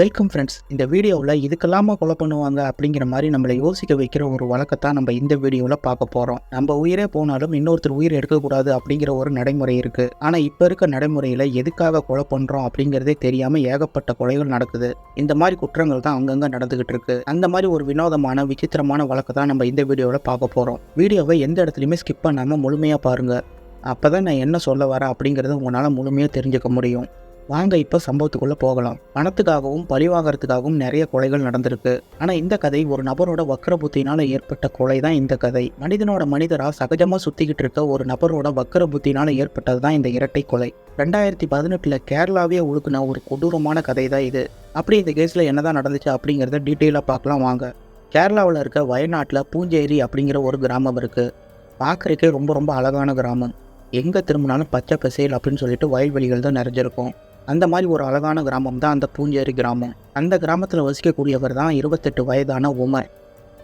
Welcome friends இந்த வீடியோவில் இதுக்கெல்லாமா கொலை பண்ணுவாங்க அப்படிங்கிற மாதிரி நம்மளை யோசிக்க வைக்கிற ஒரு வழக்கத்தை நம்ம இந்த வீடியோவில் பார்க்க போகிறோம் நம்ம உயிரே போனாலும் இன்னொருத்தர் உயிர் எடுக்கக்கூடாது அப்படிங்கிற ஒரு நடைமுறை இருக்குது ஆனால் இப்போ இருக்க நடைமுறையில் எதுக்காக கொலை பண்ணுறோம் அப்படிங்கிறதே தெரியாமல் ஏகப்பட்ட கொலைகள் நடக்குது. இந்த மாதிரி குற்றங்கள் தான் அங்கங்கே நடந்துகிட்டு இருக்கு. அந்த மாதிரி ஒரு வினோதமான விசித்திரமான வழக்கத்தை நம்ம இந்த வீடியோவில் பார்க்க போகிறோம் வீடியோவை எந்த இடத்துலையுமே ஸ்கிப் பண்ணாமல் முழுமையாக பாருங்கள் அப்போ தான் நான் என்ன சொல்ல வரேன் அப்படிங்கிறத உங்களால் முழுமையாக தெரிஞ்சுக்க முடியும். வாங்க இப்போ சம்பவத்துக்குள்ளே போகலாம். பணத்துக்காகவும் பழிவாங்கறதுக்காகவும் நிறைய கொலைகள் நடந்திருக்கு. ஆனால் இந்த கதை ஒரு நபரோட வக்கர புத்தினால் ஏற்பட்ட கொலை தான் இந்த கதை. மனிதனோட மனிதரா சகஜமாக சுற்றிக்கிட்டு இருக்க ஒரு நபரோட வக்கர புத்தினால் ஏற்பட்டது தான் இந்த இரட்டை கொலை. ரெண்டாயிரத்தி பதினெட்டில் கேரளாவே ஒழுக்குன ஒரு கொடூரமான கதை தான் இது. அப்படி இந்த கேஸில் என்னதான் நடந்துச்சு அப்படிங்கிறத டீட்டெயிலாக பார்க்கலாம் வாங்க. கேரளாவில் இருக்க வயநாட்டில் பூஞ்சேரி அப்படிங்கிற ஒரு கிராமம் இருக்குது பார்க்குறக்கே ரொம்ப ரொம்ப அழகான கிராமம். எங்கே திரும்பினாலும் பச்சை பசேல் அப்படின்னு சொல்லிட்டு வயல்வெளிகள் தான் நிறைஞ்சிருக்கும். அந்த மாதிரி ஒரு அழகான கிராமம் தான் அந்த பூஞ்சேரி கிராமம். அந்த கிராமத்தில் வசிக்கக்கூடியவர் தான் இருபத்தெட்டு வயதான உமர்.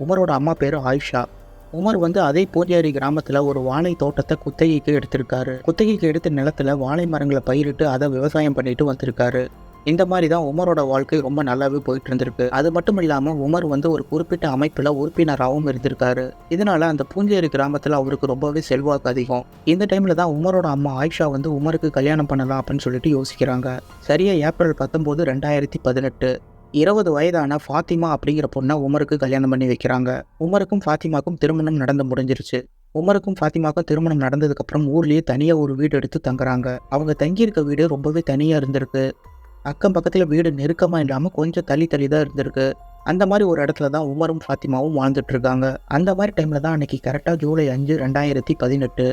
உமரோட அம்மா பேர் ஆயிஷா. உமர் வந்து அதே பூஞ்சேரி கிராமத்தில் ஒரு வாழை தோட்டத்தை குத்தகைக்கு எடுத்திருக்காரு. குத்தகைக்கு எடுத்த நிலத்துல வாழை மரங்களை பயிரிட்டு அதை விவசாயம் பண்ணிட்டு வந்திருக்காரு. இந்த மாதிரி தான் உமரோட வாழ்க்கை ரொம்ப நல்லாவே போயிட்டு இருந்திருக்கு அது மட்டும் இல்லாமல் உமர் வந்து ஒரு குறிப்பிட்ட அமைப்பில் உறுப்பினராகவும் இருந்திருக்காரு. இதனால அந்த பூஞ்சேரி கிராமத்தில் அவருக்கு ரொம்பவே செல்வாக்கு அதிகம். இந்த டைமில் தான் உமரோட அம்மா ஆயிஷா வந்து உமருக்கு கல்யாணம் பண்ணலாம் அப்படின்னு சொல்லிட்டு யோசிக்கிறாங்க. சரியா ஏப்ரல் பத்தொம்போது ரெண்டாயிரத்தி பதினெட்டு. இருபது வயதான ஃபாத்திமா அப்படிங்கிற பொண்ணை உமருக்கு கல்யாணம் பண்ணி வைக்கிறாங்க. உமருக்கும் ஃபாத்திமாக்கும் திருமணம் நடந்து முடிஞ்சிருச்சு. உமருக்கும் ஃபாத்திமாக்கும் திருமணம் நடந்ததுக்கப்புறம் ஊர்லேயே தனியாக ஒரு வீடு எடுத்து தங்குறாங்க. அவங்க தங்கியிருக்க வீடு ரொம்பவே தனியாக இருந்திருக்கு. அக்கம் பக்கத்தில் வீடு நெருக்கமாக இல்லாமல் கொஞ்சம் தள்ளி தள்ளி தான் இருந்திருக்கு. அந்த மாதிரி ஒரு இடத்துல தான் உமரும் ஃபாத்திமாவும் வாழ்ந்துட்டு இருக்காங்க. அந்த மாதிரி டைமில் தான் அன்னைக்கு கரெக்டாக ஜூலை அஞ்சு ரெண்டாயிரத்தி பதினெட்டு.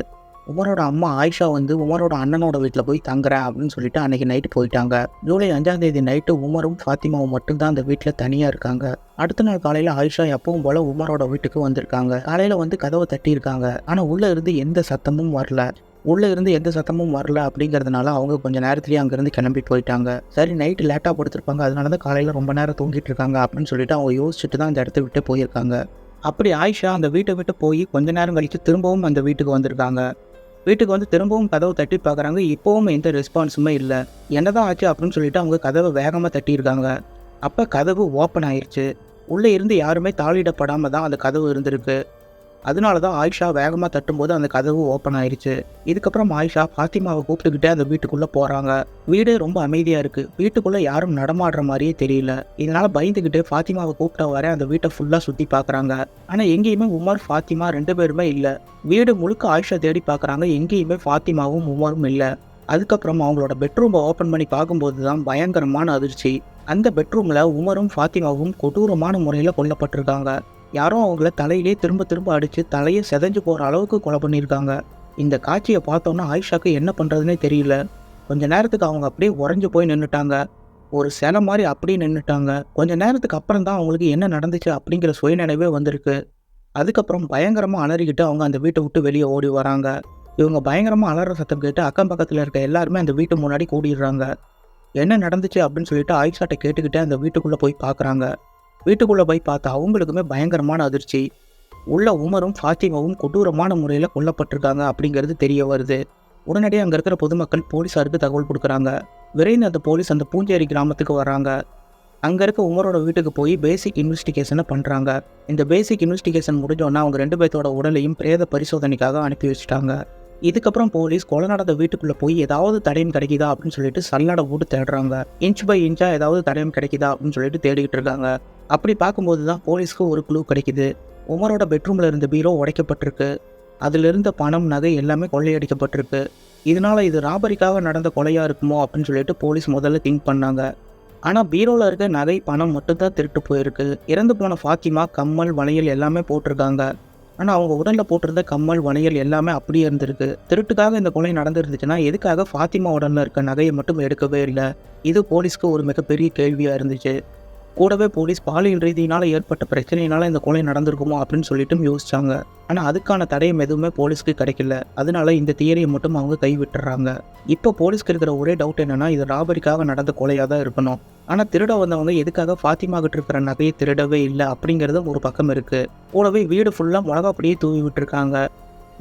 உமரோட அம்மா ஆயிஷா வந்து உமரோட அண்ணனோட வீட்டில் போய் தங்குறேன் அப்படின்னு சொல்லிட்டு அன்றைக்கி நைட்டு போயிட்டாங்க. ஜூலை அஞ்சாம் தேதி நைட்டு உமரும் ஃபாத்திமாவும் மட்டும்தான் அந்த வீட்டில் தனியாக இருக்காங்க. அடுத்த நாள் காலையில் ஆயிஷா எப்பவும் போல உமரோட வீட்டுக்கு வந்திருக்காங்க. காலையில் வந்து கதவை தட்டியிருக்காங்க. ஆனால் உள்ளே இருந்து எந்த சத்தமும் வரல. உள்ளே இருந்து எந்த சத்தமும் வரல அப்படிங்கிறதுனால அவங்க கொஞ்சம் நேரத்துலேயே அங்கேருந்து கிளம்பி போயிட்டாங்க. சரி நைட்டு லேட்டாக படுத்திருப்பாங்க. அதனால தான் காலையில் ரொம்ப நேரம் தூங்கிட்டு இருக்காங்க அப்படின்னு சொல்லிட்டு அவங்க யோசிச்சுட்டு தான் அந்த இடத்த விட்டு போயிருக்காங்க. அப்படி ஆயிஷா அந்த வீட்டை விட்டு போய் கொஞ்ச நேரம் கழித்து திரும்பவும் அந்த வீட்டுக்கு வந்திருக்காங்க. வீட்டுக்கு வந்து திரும்பவும் கதவை தட்டி பார்க்குறாங்க. இப்போவும் எந்த ரெஸ்பான்ஸுமே இல்லை. என்னதான் ஆச்சு அப்படின்னு சொல்லிட்டு அவங்க கதவை வேகமாக தட்டியிருக்காங்க. அப்போ கதவு ஓப்பன் ஆயிடுச்சு உள்ளே இருந்து யாருமே தாளிடப்படாமல் தான் அந்த கதவு இருந்திருக்கு. அதனால தான் ஆயிஷா வேகமாக தட்டும்போது அந்த கதவு ஓப்பன் ஆயிடுச்சு இதுக்கப்புறம் ஆயிஷா ஃபாத்திமாவை கூப்பிட்டுக்கிட்டே அந்த வீட்டுக்குள்ளே போகிறாங்க வீடு ரொம்ப அமைதியாக இருக்குது வீட்டுக்குள்ளே யாரும் நடமாடுற மாதிரியே தெரியல. இதனால் பயந்துக்கிட்டு ஃபாத்திமாவை கூப்பிட்ட வர அந்த வீட்டை ஃபுல்லாக சுற்றி பார்க்குறாங்க ஆனால் எங்கேயுமே உமர் ஃபாத்திமா ரெண்டு பேருமே இல்லை. வீடு முழுக்க ஆயிஷா தேடி பார்க்குறாங்க எங்கேயுமே ஃபாத்திமாவும் உமரும் இல்லை. அதுக்கப்புறம் அவங்களோட பெட்ரூமை ஓப்பன் பண்ணி பார்க்கும்போது தான் பயங்கரமான அதிர்ச்சி. அந்த பெட்ரூமில் உமரும் ஃபாத்திமாவும் கொடூரமான முறையில் கொல்லப்பட்டிருக்காங்க. யாரும் அவங்கள தலையிலே திரும்ப திரும்ப அடித்து தலையை செதஞ்சு போகிற அளவுக்கு கொலை பண்ணியிருக்காங்க. இந்த காட்சியை பார்த்தோன்னா ஆயிஷாக்கு என்ன பண்ணுறதுனே தெரியல. கொஞ்ச நேரத்துக்கு அவங்க அப்படியே உறைஞ்சு போய் நின்றுட்டாங்க ஒரு சிலை மாதிரி அப்படியே நின்றுட்டாங்க கொஞ்ச நேரத்துக்கு அப்புறம் தான் அவங்களுக்கு என்ன நடந்துச்சு அப்படிங்கிற சுயநினைவே வந்திருக்கு. அதுக்கப்புறம் பயங்கரமாக அலறிக்கிட்டு அவங்க அந்த வீட்டை விட்டு வெளியே ஓடி வராங்க. இவங்க பயங்கரமாக அலற சத்தம் கேட்டு அக்கம் பக்கத்தில் இருக்க எல்லாருமே அந்த வீட்டு முன்னாடி கூடிடுறாங்க. என்ன நடந்துச்சு அப்படின்னு சொல்லிட்டு ஆயிஷாட்டை கேட்டுக்கிட்டே அந்த வீட்டுக்குள்ளே போய் பார்க்குறாங்க வீட்டுக்குள்ளே போய் பார்த்தா அவங்களுக்குமே பயங்கரமான அதிர்ச்சி. உள்ள உமரும் ஃபாத்திமாவும் கொடூரமான முறையில் கொல்லப்பட்டிருக்காங்க அப்படிங்கிறது தெரிய வருது. உடனடியாக அங்கே இருக்கிற பொதுமக்கள் போலீஸாருக்கு தகவல் கொடுக்குறாங்க. விரைந்து அந்த போலீஸ் அந்த பூஞ்சேரி கிராமத்துக்கு வராங்க அங்கே இருக்க உமரோட வீட்டுக்கு போய் பேசிக் இன்வெஸ்டிகேஷனை பண்ணுறாங்க இந்த பேசிக் இன்வெஸ்டிகேஷன் முடிஞ்சோன்னா அவங்க ரெண்டு பேர்த்தோட உடலையும் பிரேத பரிசோதனைக்காக அனுப்பி வச்சுட்டாங்க. இதுக்கப்புறம் போலீஸ் கொலை நடந்த வீட்டுக்குள்ளே போய் ஏதாவது தடயம் கிடைக்குதா அப்படின்னு சொல்லிட்டு சல்லடை போட்டு தேடுறாங்க. இன்ச் பை இன்ச்சாக ஏதாவது தடயம் கிடைக்குதா அப்படின்னு சொல்லிட்டு தேடிக்கிட்டு இருக்காங்க. அப்படி பார்க்கும்போது தான் போலீஸ்க்கு ஒரு க்ளூ கிடைக்குது. உமரோட பெட்ரூமில் இருந்த பீரோ உடைக்கப்பட்டிருக்கு. அதில் இருந்த பணம் நகை எல்லாமே கொள்ளையடிக்கப்பட்டிருக்கு. இதனால இது ராபரிக்காக நடந்த கொலையாக இருக்குமோ அப்படின்னு சொல்லிட்டு போலீஸ் முதல்ல திங்க் பண்ணாங்க. ஆனால் பீரோவில் இருக்க நகை பணம் மட்டும்தான் திருட்டு போயிருக்கு. இறந்து போன ஃபாத்திமா கம்மல் வளையல் எல்லாமே போட்டிருக்காங்க. ஆனால் அவங்க உடலில் போட்டிருந்த கம்மல் வளையல் எல்லாமே அப்படியே இருந்திருக்கு. திருட்டுக்காக இந்த கொலை நடந்துருந்துச்சுன்னா எதுக்காக ஃபாத்திமா உடலில் இருக்க நகையை மட்டும் எடுக்கவே இல்லை? இது போலீஸ்க்கு ஒரு மிகப்பெரிய கேள்வியாக இருந்துச்சு. கூடவே போலீஸ் பாலியல் ரீதியினால் ஏற்பட்ட பிரச்சனையினால் இந்த கொலை நடந்திருக்குமோ அப்படின்னு சொல்லிட்டும் யோசிச்சாங்க. ஆனால் அதுக்கான தடயம் எதுவுமே போலீஸ்க்கு கிடைக்கல. அதனால இந்த தியரியை மட்டும் அவங்க கைவிட்டுறாங்க. இப்போ போலீஸ்க்கு இருக்கிற ஒரே டவுட் என்னென்னா இது ராபரிக்காக நடந்த கொலையாக தான் இருக்கணும். ஆனால் திருட வந்தவங்க எதுக்காக ஃபாத்திமா கிட்ட இருக்கிற நகையை திருடவே இல்லை அப்படிங்கிறது ஒரு பக்கம் இருக்குது கூடவே வீடு ஃபுல்லாக மிளகாப்படியே தூவி விட்டுருக்காங்க.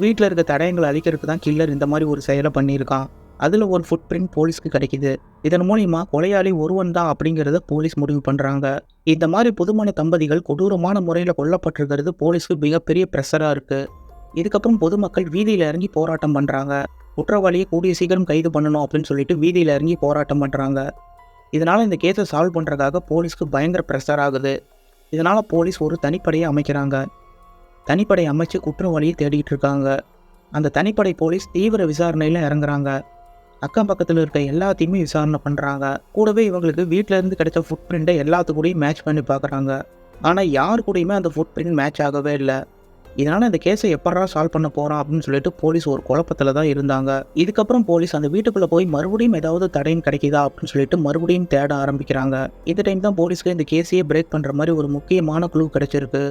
வீட்டில் இருக்க தடயங்களை அழிக்கிறதுக்கு தான் கில்லர் இந்த மாதிரி ஒரு செயலை பண்ணியிருக்கான். அதில் ஒரு ஃபுட் பிரிண்ட் போலீஸ்க்கு கிடைக்குது. இதன் மூலிமா கொலையாளி ஒருவன் தான் அப்படிங்கிறத போலீஸ் முடிவு பண்ணுறாங்க இந்த மாதிரி புதுமண தம்பதிகள் கொடூரமான முறையில் கொல்லப்பட்டிருக்கிறது போலீஸ்க்கு மிகப்பெரிய ப்ரெஷராக இருக்குது இதுக்கப்புறம் பொதுமக்கள் வீதியில் இறங்கி போராட்டம் பண்ணுறாங்க குற்றவாளியை கூடிய சீக்கிரம் கைது பண்ணணும் அப்படின்னு சொல்லிட்டு வீதியில் இறங்கி போராட்டம் பண்ணுறாங்க இதனால் இந்த கேஸை சால்வ் பண்ணுறதுக்காக போலீஸ்க்கு பயங்கர ப்ரெஷர் ஆகுது. இதனால் போலீஸ் ஒரு தனிப்படையை அமைக்கிறாங்க. தனிப்படை அமைச்சு குற்றவாளியை தேடிக்கிட்டு இருக்காங்க. அந்த தனிப்படை போலீஸ் தீவிர விசாரணையில் இறங்குறாங்க. அக்கம் பக்கத்தில் இருக்க எல்லாத்தையுமே விசாரணை பண்ணுறாங்க கூடவே இவங்களுக்கு வீட்டில் இருந்து கிடைச்ச ஃபுட் பிரிண்ட்டை எல்லாத்து கூடயும் மேட்ச் பண்ணி பார்க்குறாங்க. ஆனால் யார் கூடயுமே அந்த ஃபுட் பிரிண்ட் மேட்ச் ஆகவே இல்லை. இதனால் இந்த கேஸை எப்படா சால்வ் பண்ண போகிறான் அப்படின்னு சொல்லிட்டு போலீஸ் ஒரு குழப்பத்தில் தான் இருந்தாங்க. இதுக்கப்புறம் போலீஸ் அந்த வீட்டுக்குள்ளே போய் மறுபடியும் ஏதாவது தடையும் கிடைக்குதா அப்படின்னு சொல்லிட்டு மறுபடியும் தேட ஆரம்பிக்கிறாங்க. இந்த டைம் தான் போலீஸ்க்கு இந்த கேஸையே பிரேக் பண்ணுற மாதிரி ஒரு முக்கியமான குழு கிடைச்சிருக்கு.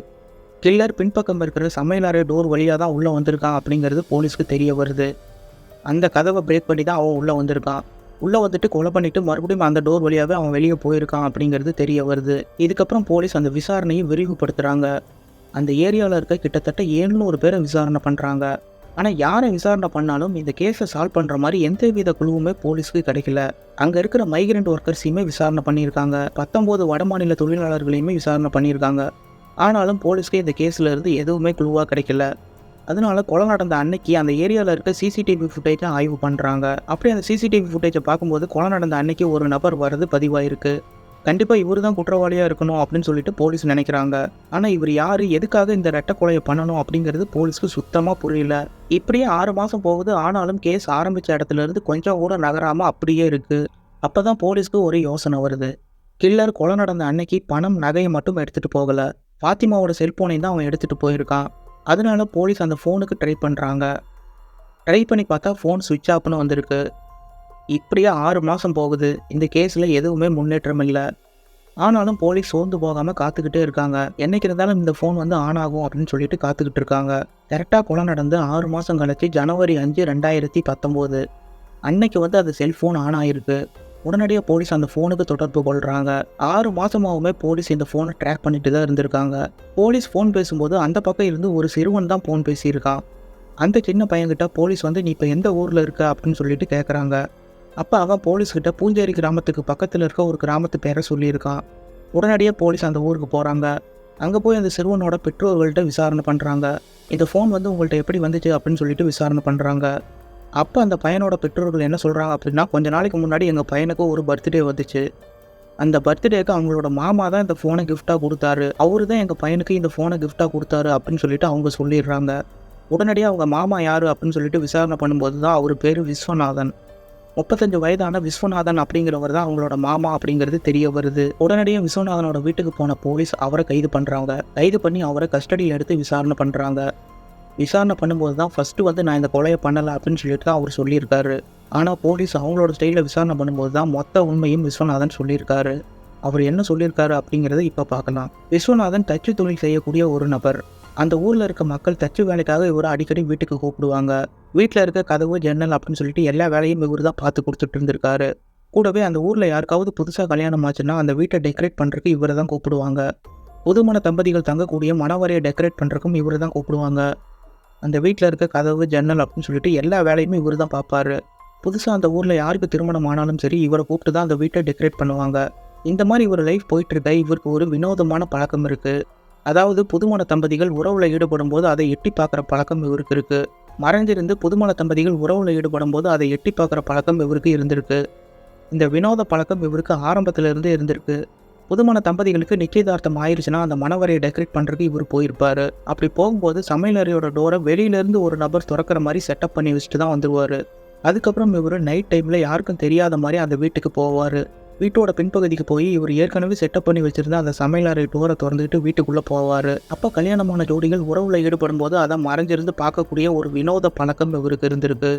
கில்லர் பின்பக்கம் இருக்கிற சமையலறை டோர் வழியாக தான் உள்ளே வந்திருக்கான் அப்படிங்கிறது போலீஸ்க்கு தெரிய வருது. அந்த கதவை பிரேக் பண்ணி தான் அவன் உள்ளே வந்திருக்கான் உள்ளே வந்துட்டு கொலை பண்ணிட்டு மறுபடியும் அந்த டோர் வழியாகவே அவன் வெளியே போயிருக்கான் அப்படிங்கிறது தெரிய வருது. இதுக்கப்புறம் போலீஸ் அந்த விசாரணையை விரிவுபடுத்துகிறாங்க அந்த ஏரியாவில் இருக்க கிட்டத்தட்ட ஏழ்நூறு பேரை விசாரணை பண்ணுறாங்க ஆனால் யாரை விசாரணை பண்ணாலும் இந்த கேஸை சால்வ் பண்ணுற மாதிரி எந்த வித குழுவுமே போலீஸ்க்கு கிடைக்கல. அங்கே இருக்கிற மைக்ரெண்ட் ஒர்க்கர்ஸையுமே விசாரணை பண்ணியிருக்காங்க. பத்தொம்போது வடமாநில தொழிலாளர்களையுமே விசாரணை பண்ணியிருக்காங்க. ஆனாலும் போலீஸ்க்கு இந்த கேஸில் இருந்து எதுவுமே குழுவாக கிடைக்கல. அதனால கொலை நடந்த அன்னைக்கு அந்த ஏரியாவில் இருக்க சிசிடிவி ஃபுட்டேஜை ஆய்வு பண்ணுறாங்க அப்படி அந்த சிசிடிவி ஃபுட்டேஜை பார்க்கும்போது கொலை நடந்த அன்னைக்கு ஒரு நபர் வர்றது பதிவாயிருக்கு. கண்டிப்பாக இவர் தான் குற்றவாளியாக இருக்கணும் அப்படின்னு சொல்லிட்டு போலீஸ் நினைக்கிறாங்க. ஆனால் இவர் யார்? எதுக்காக இந்த ரெட்டை கொலையை பண்ணணும் அப்படிங்கிறது போலீஸ்க்கு சுத்தமாக புரியல. இப்படியே ஆறு மாதம் போகுது. ஆனாலும் கேஸ் ஆரம்பித்த இடத்துல இருந்து கொஞ்சம் கூட நகராமல் அப்படியே இருக்குது அப்போ தான் போலீஸ்க்கு ஒரு யோசனை வருது. கில்லர் கொலை நடந்த அன்னைக்கு பணம் நகையை மட்டும் எடுத்துகிட்டு போகலை. ஃபாத்திமாவோட செல்ஃபோனை தான் அவன் எடுத்துகிட்டு போயிருக்கான். அதனால போலீஸ் அந்த ஃபோனுக்கு ட்ரை பண்ணுறாங்க ட்ரை பண்ணி பார்த்தா ஃபோன் சுவிட்ச் ஆஃப்னு வந்திருக்கு. இப்படியே ஆறு மாதம் போகுது. இந்த கேஸில் எதுவுமே முன்னேற்றம் இல்லை. ஆனாலும் போலீஸ் சோர்ந்து போகாமல் காத்துக்கிட்டே இருக்காங்க. என்னைக்கு இருந்தாலும் இந்த ஃபோன் வந்து ஆன் ஆகும் அப்படின்னு சொல்லிட்டு காத்துக்கிட்டு இருக்காங்க. கரெக்டாக கொலை நடந்து ஆறு மாதம் கழிச்சு ஜனவரி அஞ்சு ரெண்டாயிரத்தி பத்தொம்போது. அன்னைக்கு வந்து அது செல்ஃபோன் ஆன் ஆகிருக்கு உடனடியாக போலீஸ் அந்த ஃபோனுக்கு தொடர்பு கொள்கிறாங்க ஆறு மாதமாகவுமே போலீஸ் இந்த ஃபோனை ட்ராக் பண்ணிட்டு தான் இருந்திருக்காங்க. போலீஸ் ஃபோன் பேசும்போது அந்த பக்கம் இருந்து ஒரு சிறுவன் தான் ஃபோன் பேசியிருக்கான். அந்த சின்ன பையன்கிட்ட போலீஸ் வந்து நீ இப்போ எந்த ஊரில் இருக்க? அப்படின்னு சொல்லிட்டு கேட்குறாங்க அப்போ அவன் போலீஸ்கிட்ட பூஞ்சேரி கிராமத்துக்கு பக்கத்தில் இருக்க ஒரு கிராமத்து பேரை சொல்லியிருக்கான். உடனடியாக போலீஸ் அந்த ஊருக்கு போகிறாங்க அங்கே போய் அந்த சிறுவனோட பெற்றோர்கள்ட்ட விசாரணை பண்ணுறாங்க இந்த ஃபோன் வந்து உங்கள்கிட்ட எப்படி வந்துச்சு அப்படின்னு சொல்லிட்டு விசாரணை பண்ணுறாங்க அப்போ அந்த பையனோட பெற்றோர்கள் என்ன சொல்கிறாங்க அப்படின்னா கொஞ்ச நாளைக்கு முன்னாடி எங்கள் பையனுக்கு ஒரு பர்த்டே வந்துச்சு. அந்த பர்த்டேக்கு அவங்களோட மாமா தான் இந்த ஃபோனை கிஃப்டாக கொடுத்தாரு. அவரு தான் எங்கள் பையனுக்கு இந்த ஃபோனை கிஃப்டாக கொடுத்தாரு அப்படின்னு சொல்லிட்டு அவங்க சொல்லிடுறாங்க. உடனடியாக அவங்க மாமா யார் அப்படின்னு சொல்லிட்டு விசாரணை பண்ணும்போது தான் அவர் பேர் விஸ்வநாதன். முப்பத்தஞ்சு வயதான விஸ்வநாதன் அப்படிங்கிறவர் தான் அவங்களோட மாமா அப்படிங்கிறது தெரிய வருது. உடனடியாக விஸ்வநாதனோட வீட்டுக்கு போன போலீஸ் அவரை கைது பண்ணுறாங்க கைது பண்ணி அவரை கஸ்டடியில் எடுத்து விசாரணை பண்ணுறாங்க விசாரணை பண்ணும்போது தான் ஃபஸ்ட்டு வந்து நான் இந்த கொலையை பண்ணலை அப்படின்னு சொல்லிட்டு தான் அவர் சொல்லியிருக்காரு. ஆனால் போலீஸ் அவங்களோட ஸ்டைலில் விசாரணை பண்ணும்போது தான் மொத்த உண்மையும் விஸ்வநாதன் சொல்லியிருக்காரு. அவர் என்ன சொல்லியிருக்காரு அப்படிங்கிறத இப்போ பார்க்கலாம். விஸ்வநாதன் தச்சு தொழில் செய்யக்கூடிய ஒரு நபர். அந்த ஊரில் இருக்க மக்கள் தச்சு வேலைக்காக இவரை அடிக்கடி வீட்டுக்கு கூப்பிடுவாங்க. வீட்டில் இருக்க கதவு ஜன்னல் அப்படின்னு சொல்லிட்டு எல்லா வேலையும் இவர் தான் பார்த்து கொடுத்துட்டு இருந்திருக்காரு. கூடவே அந்த ஊரில் யாருக்காவது புதுசாக கல்யாணம் ஆச்சுன்னா அந்த வீட்டை டெக்கரேட் பண்ணுறதுக்கு இவரை தான் கூப்பிடுவாங்க. புதுமண தம்பதிகள் தங்கக்கூடிய மனவரையை டெக்கரேட் பண்ணுறக்கும் இவரை தான் கூப்பிடுவாங்க. அந்த வீட்டில் இருக்க கதவு ஜன்னல் அப்படின்னு சொல்லிட்டு எல்லா வேலையுமே இவர் தான் பார்ப்பாரு. புதுசாக அந்த ஊரில் யாருக்கு திருமணம் ஆனாலும் சரி இவரை கூப்பிட்டு தான் அந்த வீட்டை டெக்கரேட் பண்ணுவாங்க. இந்த மாதிரி இவர் லைஃப் போயிட்டுருக்க இவருக்கு ஒரு வினோதமான பழக்கம் இருக்குது அதாவது புதுமண தம்பதிகள் உறவில் ஈடுபடும் போது அதை எட்டி பார்க்குற பழக்கம் இவருக்கு இருக்குது மறைஞ்சிருந்து புதுமண தம்பதிகள் உறவில் ஈடுபடும் போது அதை எட்டி பார்க்குற பழக்கம் இவருக்கு இருந்திருக்கு. இந்த வினோத பழக்கம் இவருக்கு ஆரம்பத்திலிருந்து இருந்திருக்கு. புதுமண தம்பதிகளுக்கு நிச்சயதார்த்தம் ஆயிடுச்சுன்னா அந்த மணவரையை டெக்கரேட் பண்ணுறதுக்கு இவர் போயிருப்பாரு. அப்படி போகும்போது சமையலறையோட டோரை வெளியிலேருந்து ஒரு நபர் திறக்கிற மாதிரி செட்டப் பண்ணி வச்சுட்டு தான் வந்துருவார். அதுக்கப்புறம் இவர் நைட் டைமில் யாருக்கும் தெரியாத மாதிரி அந்த வீட்டுக்கு போவார். வீட்டோட பின்பகுதிக்கு போய் இவர் ஏற்கனவே செட்டப் பண்ணி வச்சிருந்த அந்த சமையலறை டோரை திறந்துட்டு வீட்டுக்குள்ளே போவார். அப்போ கல்யாணமான ஜோடிகள் உறவுல ஈடுபடும் போது அதை மறைஞ்சிருந்து பார்க்கக்கூடிய ஒரு வினோத பழக்கம் இவருக்கு இருந்திருக்கு.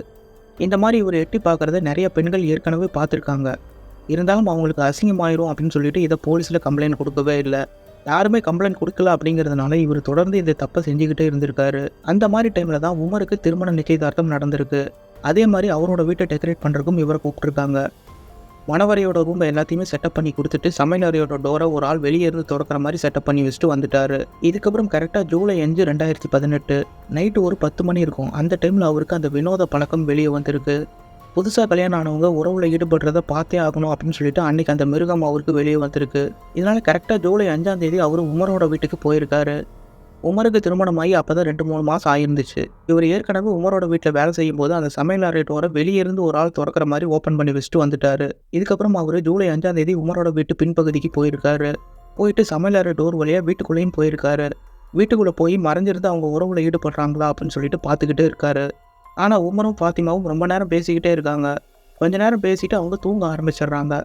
இந்த மாதிரி இவர் எட்டி பார்க்குறத நிறைய பெண்கள் ஏற்கனவே பார்த்துருக்காங்க. இருந்தாலும் அவங்களுக்கு அசிங்கமாயிரும் அப்படின்னு சொல்லிட்டு இதை போலீஸில் கம்ப்ளைண்ட் கொடுக்கவே இல்லை. யாருமே கம்ப்ளைண்ட் கொடுக்கல அப்படிங்கிறதுனால இவர் தொடர்ந்து இந்த தப்பை செஞ்சுக்கிட்டே இருந்திருக்காரு. அந்த மாதிரி டைமில் தான் உமருக்கு திருமண நிச்சயதார்த்தம் நடந்திருக்கு. அதே மாதிரி அவரோட வீட்டை டெக்கரேட் பண்ணுறதுக்கும் இவரை கூப்பிட்டுருக்காங்க. மணவரையோட ரூம் எல்லாத்தையுமே செட்டப் பண்ணி கொடுத்துட்டு சமையலறையோட டோரை ஒரு ஆள் வெளியே இருந்து திறக்கிற மாதிரி செட்டப் பண்ணி வச்சுட்டு வந்துட்டாரு. இதுக்கப்புறம் கரெக்டாக ஜூலை அஞ்சு ரெண்டாயிரத்தி பதினெட்டு நைட்டு ஒரு பத்து மணி இருக்கும். அந்த டைமில் அவருக்கு அந்த வினோத பழக்கம் வெளியே வந்திருக்கு. புதுசாக கல்யாணம் ஆனவங்க உறவில் ஈடுபடுறத பார்த்தே ஆகணும் அப்படின்னு சொல்லிட்டு அன்னைக்கு அந்த மிருகம் அவருக்கு வெளியே வந்திருக்கு. இதனால கரெக்டாக ஜூலை அஞ்சாம் தேதி அவர் உமரோட வீட்டுக்கு போயிருக்காரு. உமருக்கு திருமணமாகி அப்போ தான் ரெண்டு மூணு மாதம் ஆயிருந்துச்சு. இவர் ஏற்கனவே உமரோட வீட்டில் வேலை செய்யும் போது அந்த சமையல் அறையோட டோரை வெளியே இருந்து ஒரு ஆள் திறக்கிற மாதிரி ஓப்பன் பண்ணி வச்சுட்டு வந்துட்டாரு. இதுக்கப்புறம் அவர் ஜூலை அஞ்சாம் தேதி உமரோட வீட்டு பின்பகுதிக்கு போயிருக்காரு. போயிட்டு சமையல் அறை டோர் வழியாக வீட்டுக்குள்ளேயும் போயிருக்காரு. வீட்டுக்குள்ளே போய் மறைஞ்சிருந்து அவங்க உறவுல ஈடுபடுறாங்களா அப்படின்னு சொல்லிட்டு பார்த்துக்கிட்டே இருக்காரு. ஆனால் உமரும் ஃபாத்திமாவும் ரொம்ப நேரம் பேசிக்கிட்டே இருக்காங்க. கொஞ்ச நேரம் பேசிட்டு அவங்க தூங்க ஆரம்பிச்சிடுறாங்க.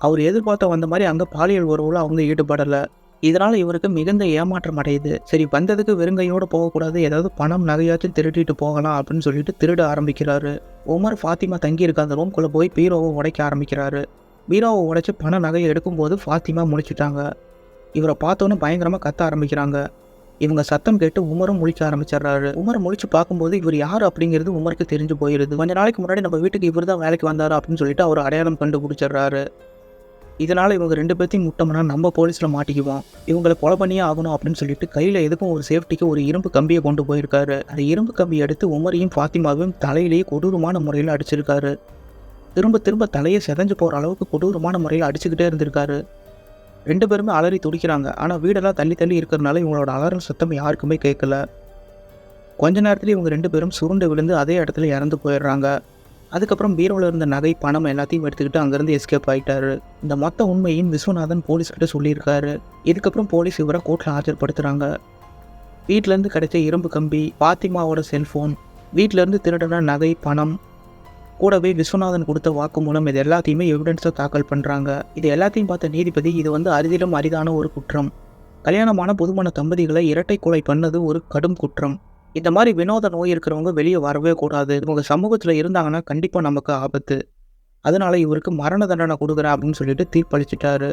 அவர் எதிர்பார்த்த வந்த மாதிரி அங்கே பாலியல் உறவுல அவங்க ஈடுபடலை. இதனால் இவருக்கு மிகுந்த ஏமாற்றம் அடையுது. சரி வந்ததுக்கு வெறுங்கையோடு போகக்கூடாது. ஏதாவது பணம் நகையாச்சும் திருடிட்டு போகலாம் அப்படின்னு சொல்லிட்டு திருட ஆரம்பிக்கிறாரு. உமர் ஃபாத்திமா தங்கி இருக்க அந்த ரூம்குள்ளே போய் பீரோவை உடைக்க ஆரம்பிக்கிறாரு. பீரோவை உடைச்சி பண நகையை எடுக்கும்போது ஃபாத்திமா முழிச்சிட்டாங்க. இவரை பார்த்தோன்னே பயங்கரமாக கத்த ஆரம்பிக்கிறாங்க. இவங்க சத்தம் கேட்டு உமரும் முழிக்க ஆரம்பிச்சிடுறாரு. உமர் முழிச்சு பார்க்கும்போது இவர் யார் அப்படிங்கிறது உமருக்கு தெரிஞ்சு போயிடுது கொஞ்ச நாளைக்கு முன்னாடி நம்ம வீட்டுக்கு இவர் தான் வேலைக்கு வந்தாரு அப்படின்னு சொல்லிட்டு அவர் அடையாளம் கண்டுபிடிச்சிடுறாரு. இதனால் இவங்க ரெண்டு பேர்த்தையும் முட்டோம்னா நம்ம போலீஸில் மாட்டிக்குவோம். இவங்களை கொலை பண்ணியே ஆகணும் அப்படின்னு சொல்லிட்டு கையில் எதுக்கும் ஒரு சேஃப்டிக்கு ஒரு இரும்பு கம்பியை கொண்டு போயிருக்காரு. அந்த இரும்பு கம்பியை எடுத்து உமரையும் ஃபாத்திமாவையும் தலையிலேயே கொடூரமான முறையில் அடிச்சிருக்காரு. திரும்ப திரும்ப தலையை செதஞ்சு போகிற அளவுக்கு கொடூரமான முறையில் அடிச்சுக்கிட்டே இருந்திருக்காரு. ரெண்டு பேருமே அலறி துடிக்கிறாங்க. ஆனால் வீடெல்லாம் தள்ளி தள்ளி இருக்கிறதுனால இவங்களோட அலறல் சத்தம் யாருக்குமே கேட்கல. கொஞ்ச நேரத்தில் இவங்க ரெண்டு பேரும் சுருண்டு விழுந்து அதே இடத்துல இறந்து போயிடுறாங்க. அதுக்கப்புறம் பீரோவில் இருந்த நகை பணம் எல்லாத்தையும் எடுத்துக்கிட்டு அங்கேருந்து எஸ்கேப் ஆகிட்டாரு இந்த மொத்த உண்மையும் விஸ்வநாதன் போலீஸ்கிட்ட சொல்லியிருக்காரு. இதுக்கப்புறம் போலீஸ் இவரை கோர்ட்டில் ஆஜர்படுத்துகிறாங்க வீட்டிலேருந்து கிடைச்ச இரும்பு கம்பி பாத்திமாவோட செல்ஃபோன் வீட்டிலேருந்து திருடின நகை பணம் கூடவே விஸ்வநாதன் கொடுத்த வாக்குமூலம் இது எல்லாத்தையுமே எவிடன்ஸாக தாக்கல் பண்ணுறாங்க இது எல்லாத்தையும் பார்த்த நீதிபதி இது வந்து அரிதிலும் அரிதான ஒரு குற்றம். கல்யாணமான புதுமண தம்பதிகளை இரட்டை கொலை பண்ணது ஒரு கடும் குற்றம். இந்த மாதிரி வினோத நோய் இருக்கிறவங்க வெளியே வரவே கூடாது. இவங்க சமூகத்தில் இருந்தாங்கன்னா கண்டிப்பாக நமக்கு ஆபத்து. அதனால இவருக்கு மரண தண்டனை கொடுக்குறேன் அப்படின்னு சொல்லிட்டு தீர்ப்பளிச்சிட்டாரு.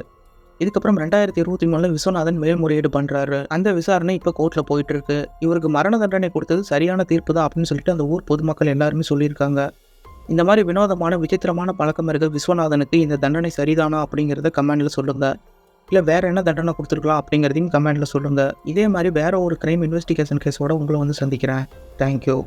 இதுக்கப்புறம் ரெண்டாயிரத்தி இருபத்தி மூணுல விஸ்வநாதன் மேல்முறையீடு பண்ணுறாரு அந்த விசாரணை இப்போ கோர்ட்டில் போயிட்டு இருக்கு இவருக்கு மரண தண்டனை கொடுத்தது சரியான தீர்ப்பு தான் அப்படின்னு சொல்லிட்டு அந்த ஊர் பொதுமக்கள் எல்லாருமே சொல்லியிருக்காங்க. இந்த மாதிரி வினோதமான விசித்திரமான பழக்கம் இருக்க விஸ்வநாதனுக்கு இந்த தண்டனை சரிதானா அப்படிங்கிறத கமெண்டில் சொல்லுங்கள் இல்லை வேறு என்ன தண்டனை கொடுத்துருக்கலாம் அப்படிங்கிறதையும் கமெண்ட்டில் சொல்லுங்கள் இதே மாதிரி வேறு ஒரு க்ரைம் இன்வெஸ்டிகேஷன் கேஸோட உங்களை வந்து சந்திக்கிறேன். தேங்க்யூ